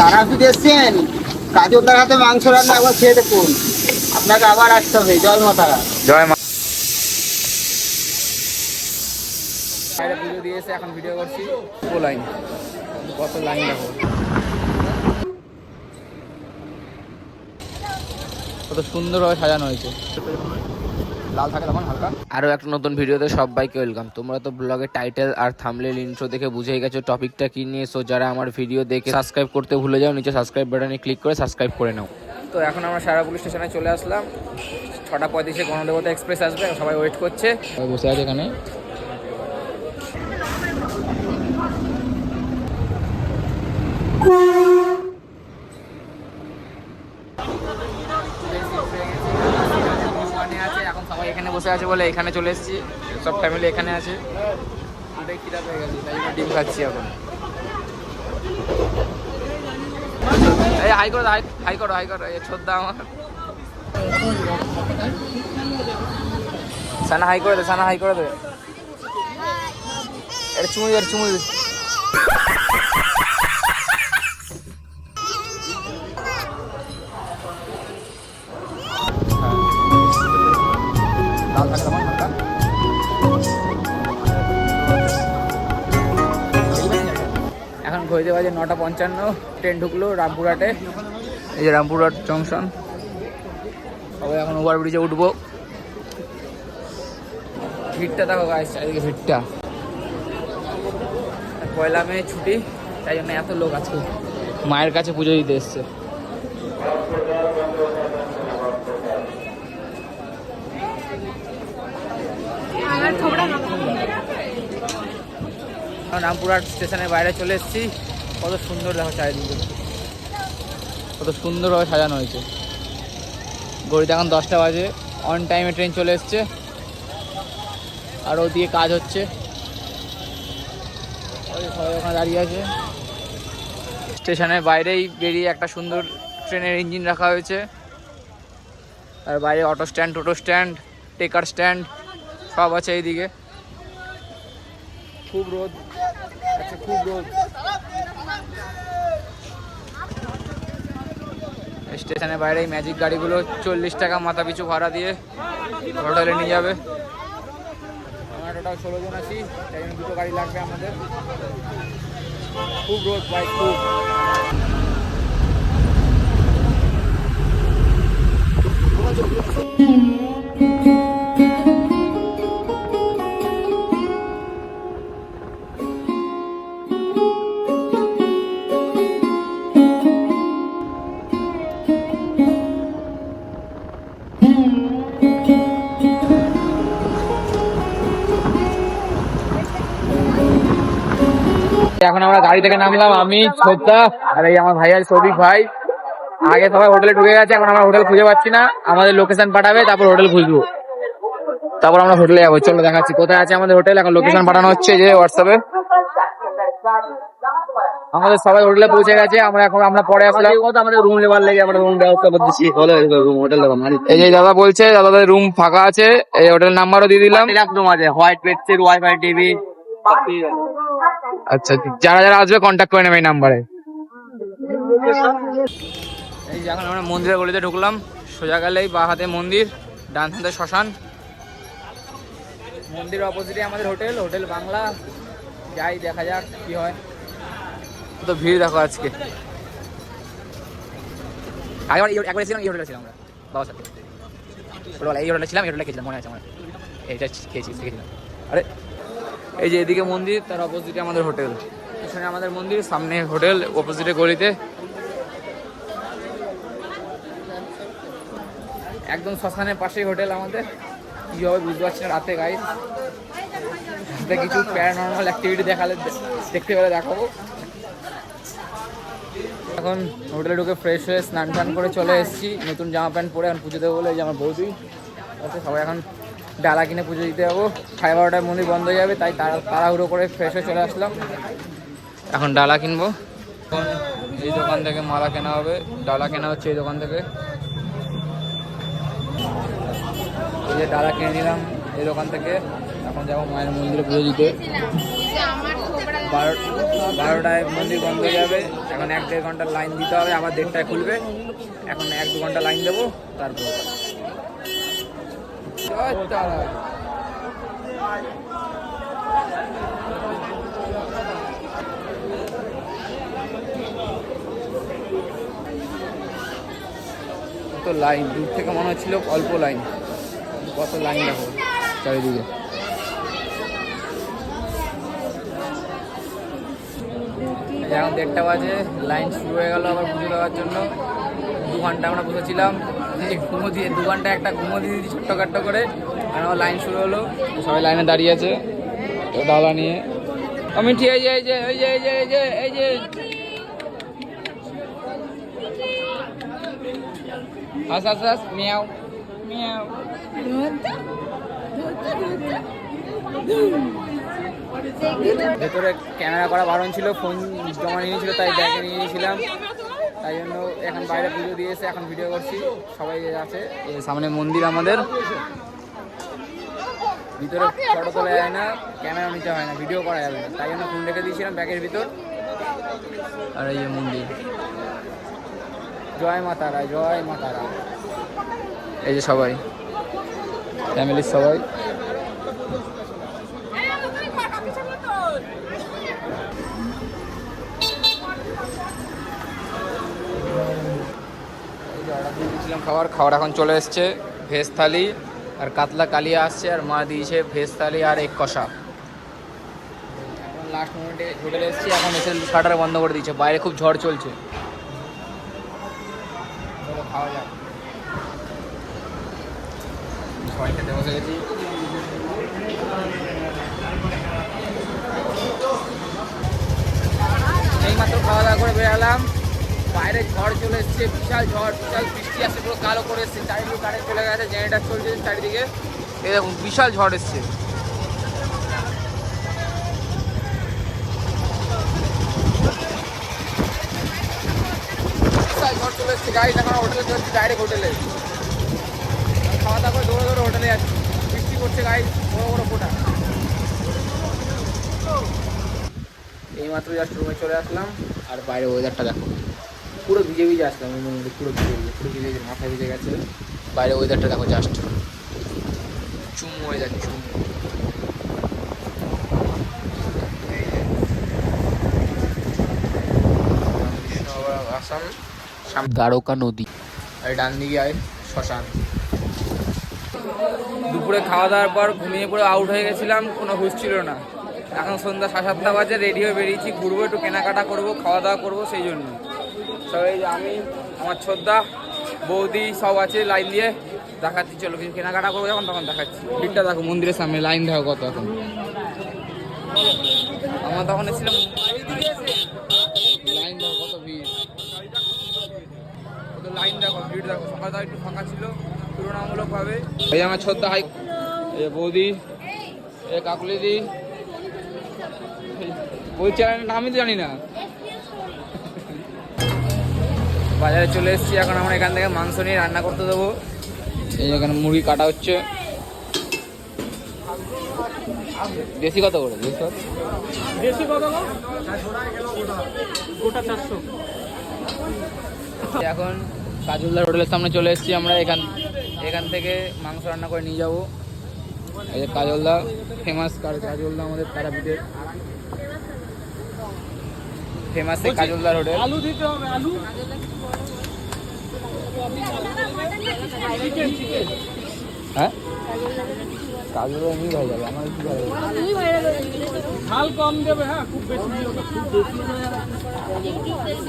তারাপীঠ এসছেন কাজলদার হাতে মাংস রান্না একবার খেয়ে দেখুন। আপনাকে আবার আসতে হবে জয় মা তারা। জয় মা। পুজো এখন ভিডিও করছি। লাইন? কত লাইন দেখো? কত সুন্দরভাবে সাজানো হয়েছে। লাল থাকে তখন হালকা। আরও একটা নতুন ভিডিওতে সবাইকে ওয়েলকাম। তোমরা তো ব্লগের টাইটেল আর থামলেল ইন্ট্রো দেখে বুঝেই গেছো টপিকটা কি নিয়ে। সো যারা আমার ভিডিও দেখে সাবস্ক্রাইব করতে ভুলে যাও নিচে সাবস্ক্রাইব বাটনে ক্লিক করে সাবস্ক্রাইব করে নাও। তো এখন আমরা সারা পুলিশ স্টেশনে চলে আসলাম। ছটা পঁয়ত্রিশে গণদেবতা এক্সপ্রেস আসবে সবাই ওয়েট করছে। সবাই বসে আছে এখানে ওখানে আছে এখন বসে আছে বলে এখানে চলে এসেছি। সব ফ্যামিলি এখানে আছে। ডিম খাচ্ছি এখন। এই হাই করো, হাই হাই করো হাই করো, এই ছোদ্দা আমার। সানা হাই করে দে, সানা হাই করে দে। এটা চুমু দে চুমু ঘড়িতে বাজে নটা পঞ্চান্ন ট্রেন ঢুকলো রামপুরহাটে। এই যে রামপুরহাট জংশন। সবাই এখন ওভার ব্রিজে উঠবো। ভিড়টা দেখো গাছ চারিদিকে ভিড়টা। পয়লা মে ছুটি তাই জন্য এত লোক আজকে। মায়ের কাছে পুজো দিতে এসছে। রামপুরহাট স্টেশনের বাইরে চলে এসেছি। কত সুন্দর দেখো চারিদিকে কত সুন্দরভাবে সাজানো হয়েছে। ঘড়িতে এখন দশটা বাজে। অন টাইমে ট্রেন চলে এসছে। আর ওদিকে কাজ হচ্ছে। সবাই ওখানে দাঁড়িয়ে আছে। স্টেশনের বাইরেই বেরিয়ে একটা সুন্দর ট্রেনের ইঞ্জিন রাখা হয়েছে। আর বাইরে অটো স্ট্যান্ড, টোটো স্ট্যান্ড, টেকার স্ট্যান্ড, সব আছে এইদিকে। খুব রোদ আচ্ছা খুব রোদ। স্টেশনের বাইরে ম্যাজিক গাড়িগুলো চল্লিশ টাকা মাথা পিছু ভাড়া দিয়ে হোটেলে নিয়ে যাবে। আমরা টোটাল ষোলো জন আছি, তাই জন্য দুটো গাড়ি লাগবে আমাদের। খুব রোদ বাইক খুব। এখন আমরা গাড়ি থেকে নামলাম আমি ছোটদা আর এই আমার ভাই আর সৌভিক ভাই। আগে সবাই হোটেলে ঢুকে গেছে এখন আমরা হোটেল খুঁজে পাচ্ছি না। আমাদের লোকেশন পাঠাবে তারপর হোটেল খুঁজবো। তারপর আমরা হোটেলে যাব। চলো দেখাচ্ছি কোথায় আছে আমাদের হোটেল? এখন লোকেশন পাঠানো হচ্ছে যে হোয়াটসঅ্যাপে আমাদের সবাই হোটেলে পৌঁছে গেছে আমরা এখন আমরা পরে আসলাম। আমাদের রুম লেবার লেগে আমরা রুম ব্যবস্থা করতেছি। রুম হোটেল মানে এই যে দাদা বলছে দাদাদের রুম ফাঁকা আছে এই হোটেল নাম্বারও দিয়ে দিলাম। একদম আছে হোয়াইট বেডশিট ওয়াইফাই টিভি আচ্ছা যারা যারা আসবে কন্ট্যাক্ট করে নেবে এই নাম্বারে এই এখন আমরা মন্দিরের গলিতে ঢুকলাম। সোজা গেলেই বা হাতে মন্দির, ডান হাতে শ্মশান। মন্দির অপোজিটে আমাদের হোটেল হোটেল বাংলা। যাই, দেখা যাক কি হয়। তো ভিড় দেখো আজকে। আগেবার একবার এসেছিলাম এই হোটেলে ছিলাম আমরা, বাবার সাথে। এই হোটেলে ছিলাম, এই হোটেলে খেয়েছিলাম, মনে আছে আমার। এইটা খেয়েছি, খেয়েছিলাম। আরে এই যে এদিকে মন্দির, তার অপোজিটে আমাদের হোটেল পিছনে আমাদের মন্দির, সামনে হোটেল অপোজিটে গলিতে। একদম শ্মশানের পাশেই হোটেল আমাদের। কি হবে বুঝতে পারছি না রাতে গাই রাতে কিছু প্যারানর্মাল অ্যাক্টিভিটি দেখালে দেখতে পেলে দেখাবো। এখন হোটেলে ঢুকে ফ্রেশ হয়ে স্নান টান করে চলে এসেছি। নতুন জামা প্যান্ট পরে এখন পুজো দেবো বলে যে আমার বৌদি সবাই এখন ডালা কিনে পুজো দিতে যাব। সাড়ে বারোটায় মন্দির বন্ধ হয়ে যাবে, তাই তাড়া তাড়াহুড়ো করে ফ্রেশ হয়ে চলে আসলাম। এখন ডালা কিনবো। এই দোকান থেকে মালা কেনা হবে, ডালা কেনা হচ্ছে এই দোকান থেকে। এই যে ডালা কিনে নিলাম এই দোকান থেকে। এখন যাব মায়ের মন্দিরে পুজো দিতে। বারো বারোটায় মন্দির বন্ধ হয়ে যাবে। এখন এক দেড় ঘণ্টা লাইন দিতে হবে, আবার দেড়টায় খুলবে। এখন এক দু ঘণ্টা লাইন দেবো, তারপর তারা। কত লাইন? দূর থেকে মনে হচ্ছিল অল্প লাইন। কত লাইন দেখো? চারিদিকে। এখন দেড়টা বাজে, লাইন শুরু হয়ে গেল আবার পুজো দেওয়ার জন্য। দু ঘণ্টা আমরা বসেছিলাম। এই ঘুমো দিয়ে দু ঘণ্টা একটা ঘুমো দিয়ে দিয়েছি, ছোট্টখাট্ট করে। আর আমার লাইন শুরু হলো। সবাই লাইনে দাঁড়িয়ে আছে দাদা নিয়ে। আমি ঠিক এই যে এই যে এই যে এই যে এই যে এই যে। হাস হাস হাস, মিয়াও মিয়াও। ভেতরে ক্যামেরা করা বারণ ছিল ফোন জমা নিয়ে নিয়েছিল, তাই ব্যাগে নিয়ে নিয়েছিলাম। তাই জন্য এখন বাইরে পুজো দিয়ে এসে এখন ভিডিও করছি। সবাই আছে সামনে মন্দির আমাদের। ভিতরে ফটো তোলা যায় না ক্যামেরা নিতে হয় না ভিডিও করা যাবে না। তাই জন্য ফোন রেখে দিয়েছিলাম ব্যাগের ভিতর। আর এই মন্দির। জয় মাতারা জয় মাতারা এই যে সবাই ফ্যামিলির সবাই এই যে অর্ডার দিয়ে দিয়েছিলাম খাবার খাবার এখন চলে এসছে ভেজ থালি আর কাতলা কালিয়া আসছে আর মা দিয়েছে ভেজ থালি আর এক কষা। এখন লাস্ট মোমেন্টে হোটেলে এসেছি, এখন এসে শাটার বন্ধ করে দিয়েছে, বাইরে খুব ঝড় চলছে। চলো খাওয়া যাক। খাওয়া দাওয়া করে বেরালাম বাইরে ঝড় চলে এসছে, বিশাল ঝড়, বিশাল বৃষ্টি আসছে, পুরো কালো করে এসছে, চারিদিকে কারেন্ট চলে গেছে জেনারেটার চলছে চারিদিকে। দেখুন, বিশাল ঝড় এসছে। বিশাল ঝড় চলে গাড়ি হোটেলে ডাইরেক্ট খাওয়া দাওয়া করে হোটেলে বৃষ্টি করছে গাড়ি বড় বড় এইমাত্র জাস্ট রুমে চলে আসলাম, আর বাইরে ওয়েদারটা দেখো। পুরো ভিজে ভিজে আসলাম পুরো ভিজে পুরো ভিজে ভিজে মাথা ভিজে গেছে। বাইরে ওয়েদারটা দেখো জাস্ট চুম ওয়েদার চুম আসাম দ্বারকা নদী। আর ডান দিকে আয়, শ্মশান। দুপুরে খাওয়া দাওয়ার পর ঘুমিয়ে পড়ে আউট হয়ে গেছিলাম, কোনো হুশ ছিল না। এখন সন্ধ্যা সাড়ে সাতটা বাজে রেডি হয়ে বেরিয়েছি, ঘুরবো, একটু কেনাকাটা করব খাওয়া দাওয়া করব, সেই জন্য সবাই আমি, আমার ছোদ্দা বৌদি সব আছে লাইন দিয়ে। দেখাচ্ছি, চলো কিছু কেনাকাটা করব যখন, তখন দেখাচ্ছি। ভিড়টা দেখো, মন্দিরের সামনে, লাইন দেখো কত এখন আমার তখন এসেছিলাম, লাইন দেখো কত ভিড়। কত লাইন দেখো, ভিড় দেখো। সকাল একটু ফাঁকা ছিল, তুলনামূলকভাবে। এই আমার ছোদ্দা হাই এ বৌদি এ কাকুলিদি ওই চ্যানেলের নামই তো জানি না। বাজারে চলে এসেছি এখন আমরা এখান থেকে মাংস নিয়ে রান্না করতে দেবো। এই এখানে মুরগি কাটা হচ্ছে। দেশি কত করে? দেশি কত? গোটা চারশো। এখন কাজুলদার হোটেলের সামনে চলে এসেছি আমরা এখান এখান থেকে মাংস রান্না করে নিয়ে যাব। এই যে কাজলদা ফেমাস কাজলদা আমাদের তারাপীঠের ফেমাস কাজলদার হোটেল আলু দিতে হবে আলু। হ্যাঁ? ভাই যাবে আমার কি ভালো ঝাল কম দেবে হ্যাঁ খুব বেশি খুব বেশি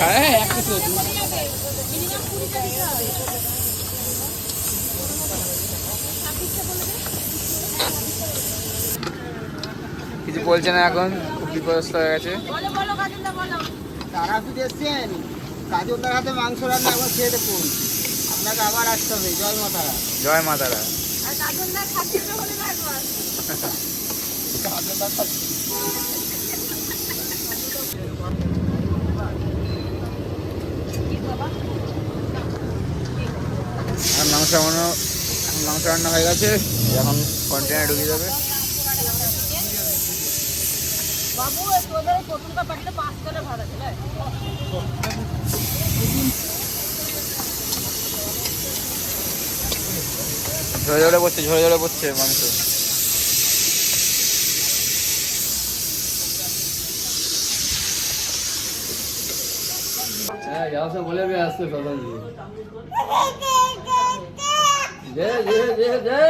হ্যাঁ এক কিছু কিছু বলছে না এখন খুব বিপদস্ত হয়ে গেছে। তারাপীঠ এসছেন কাজলদার হাতে মাংস রান্না একবার খেয়ে দেখুন। আপনাকে আবার আসতে হবে জয় মাতারা জয় মাতারা আর মাংস এখনও এখন মাংস রান্না হয়ে গেছে এখন কন্টেনার ঢুকে যাবে বাবু এই তোদের এই প্রথমটা পাঠিয়ে পাঁচ করে ভাড়া দেবে ঝরে ঝরে পড়ছে ঝরে ঝরে পড়ছে মাংস হ্যাঁ यहाँ से बोले भी आस्ते सदन जी दे दे दे दे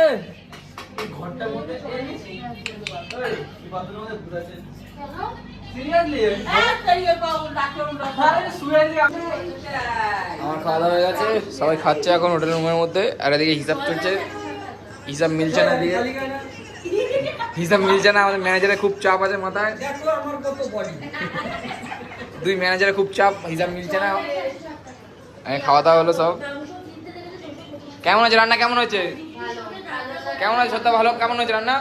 আমার খাওয়া দাওয়া হয়ে গেছে সবাই খাচ্ছে এখন হোটেল রুমের মধ্যে আর এদিকে হিসাব চলছে। হিসাব মিলছে না এদিকে হিসাব মিলছে না আমাদের ম্যানেজারের খুব চাপ আছে মাথায়। দুই ম্যানেজারের খুব চাপ হিসাব মিলছে না। খাওয়া দাওয়া হলো সব। কেমন হয়েছে রান্না কেমন হয়েছে? কেমন হয়েছে সত্যি ভালো কেমন হয়েছে রান্না?